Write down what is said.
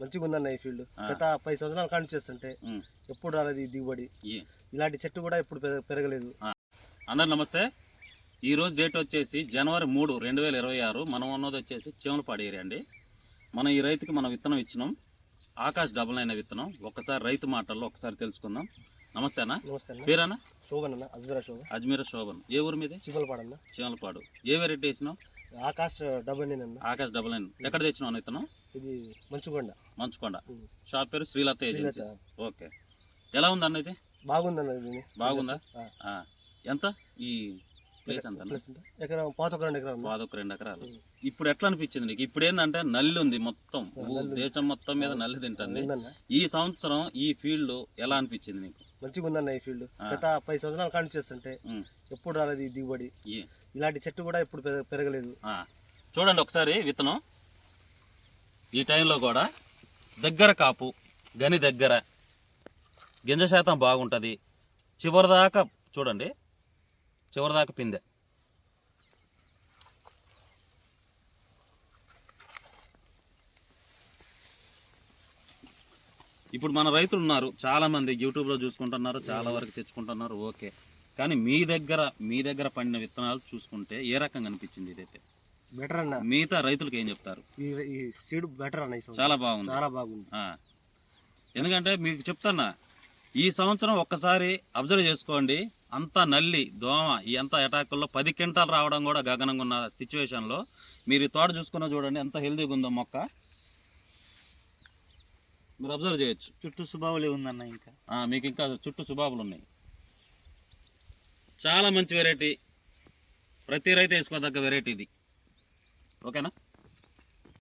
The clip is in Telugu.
మంచిగా ఉందన్న ఈ ఫీల్డ్. గత పది సంవత్సరాల కాడి చేస్తుంటే. ఎప్పుడు రాలేదు ఈ దిగుబడి. ఇలాంటి చెట్టు కూడా ఎప్పుడు పెరగ- పెరగలేదు. అందరు నమస్తే. ఈ రోజు డేట్ వచ్చేసి జనవరి మూడు రెండు వేల ఇరవై ఆరు. మనం ఉన్నది వచ్చేసి చీమలపాడు ఏరియా అండి. మనం ఈ రైతుకి మనం విత్తనం ఇచ్చినాం. ఆకాశ్ డబల్ అయిన విత్తనం. ఒక్కసారి రైతు మాటల్లో ఒకసారి తెలుసుకుందాం. నమస్తే అన్న. నమస్తే అన్న. పేరన్నా? శోభన్ అన్న అజ్మీరా శోభన్. అజ్మీర శోభన్. ఏ ఊరు మీది? చిమలపాడన్న చీమలపాడు ఏ వెరైటీ వేసినాం ఆకాశ్ డబ్బు అన్న. ఆకాశ్ డబల్ అయిన ఎక్కడ తెచ్చినావు అన్న విత్తనం ఇది మంచుకొండ. మంచుకొండ. షాప్ పేరు శ్రీలత. ఏజెన్సీస్. ఓకే. ఎలా ఉంది అన్న ఇది? బాగుందన్న ఇది. బాగుందా. ఎంత? ఈ ప్లేస్ ఎంత? ఎకరం పాత ఒక రెండు ఎకరం అన్న. పాదొక రెండు ఎకరాలు. ఇప్పుడు ఎట్లా అనిపించింది నీకు ఇప్పుడు ఏంటంటే నల్లి ఉంది మొత్తం. దేశం మొత్తం మీద నల్లి తింటుంది ఈ సంవత్సరం ఈ ఫీల్డ్ ఎలా అనిపించింది నీకు మంచిగా ఉందన్న ఈ ఫీల్డ్. గత పది సంవత్సరాల కాడి చేస్తుంటే. ఎప్పుడు రాలేదు ఈ దిగుబడి ఇలాంటి చెట్టు కూడా ఎప్పుడు పెరగ- పెరగలేదు. చూడండి ఒకసారి విత్తనం ఈ టైంలో కూడా దగ్గర కాపు గని దగ్గర గింజ శాతం బాగుంటుంది చివరిదాకా చూడండి చివరిదాకా పిందె. ఇప్పుడు మన రైతులు ఉన్నారు. చాలా మంది యూట్యూబ్లో చూసుకుంటున్నారు చాలా వరకు తెచ్చుకుంటున్నారు. ఓకే. కానీ మీ దగ్గర మీ దగ్గర పండిన విత్తనాలు చూసుకుంటే ఏ రకంగా అనిపించింది ఇదైతే? బెటర్ అన్న. మిగతా రైతులకు ఏం చెప్తారు? సీడ్ బెటర్ అన్న. చాలా బాగుంది. చాలా బాగుంది. ఎందుకంటే మీకు చెప్తానా? ఈ సంవత్సరం ఒక్కసారి అబ్జర్వ్ చేసుకోండి. అంత నల్లి దోమ ఈ అంత అటాకుల్లో పది క్వింటాలు రావడం కూడా గగనంగా ఉన్న సిచ్యువేషన్లో. మీరు ఈ తోట చూసుకున్న చూడండి ఎంత హెల్తీగా ఉందో మొక్క. మీరు అబ్జర్వ్ చేయొచ్చు. చుట్టూ సుబావులే ఉందన్న ఇంకా. మీకు ఇంకా చుట్టూ సుబాబులు ఉన్నాయి. చాలా మంచి వెరైటీ. ప్రతి రైతు వేసుకోదగ్గ వెరైటీ ఇది. ఓకేనా?